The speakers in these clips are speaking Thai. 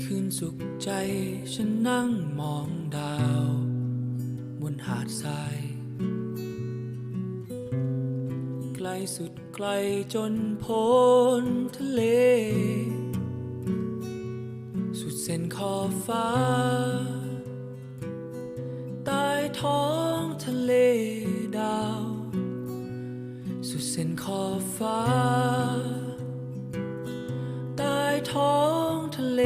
คืนสุขใจฉันนั่งมองดาว บนหาดทราย ไกลสุดไกลจนพ้นทะเล สุดเส้นขอบฟ้า สุดเส้นขอบฟ้าใต้ท้องทะเล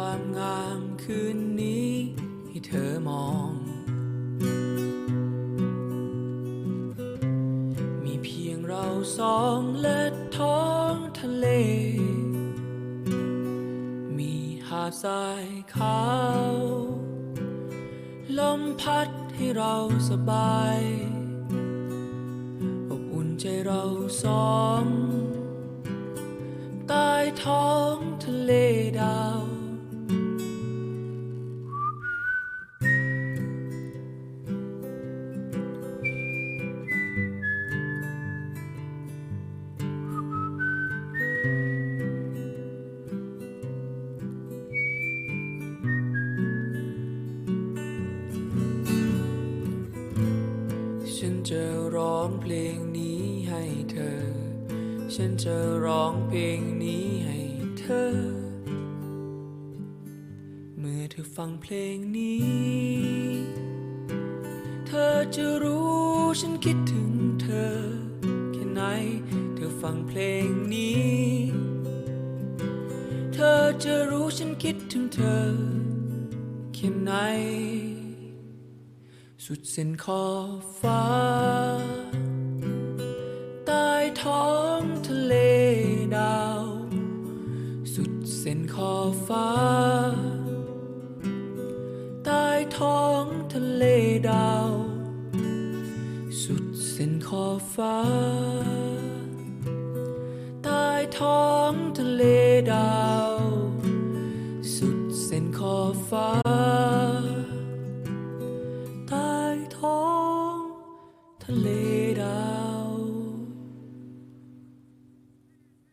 ความงามคืนนี้ให้เธอมอง มีเพียงเราสองและท้องทะเล มีหาดทรายขาว ลมพัดให้เราสบาย อบอุ่นใจเราสองใต้ท้องทะเลดาว ฉันจะร้องเพลงนี้ให้เธอ ฉันจะร้องเพลงนี้ให้เธอ เมื่อเธอฟังเพลงนี้ เธอจะรู้ฉันคิดถึงเธอ แค่ไหน เธอฟังเพลงนี้ เธอจะรู้ฉันคิดถึงเธอ แค่ไหน สุดเส้นขอบฟ้า ใต้ท้องทะเลดาว สุดเส้นขอบฟ้า ใต้ท้องทะเลดาว สุดเส้นขอบฟ้า ใต้ท้องทะเลดาว สุดเส้นขอบฟ้า Leave.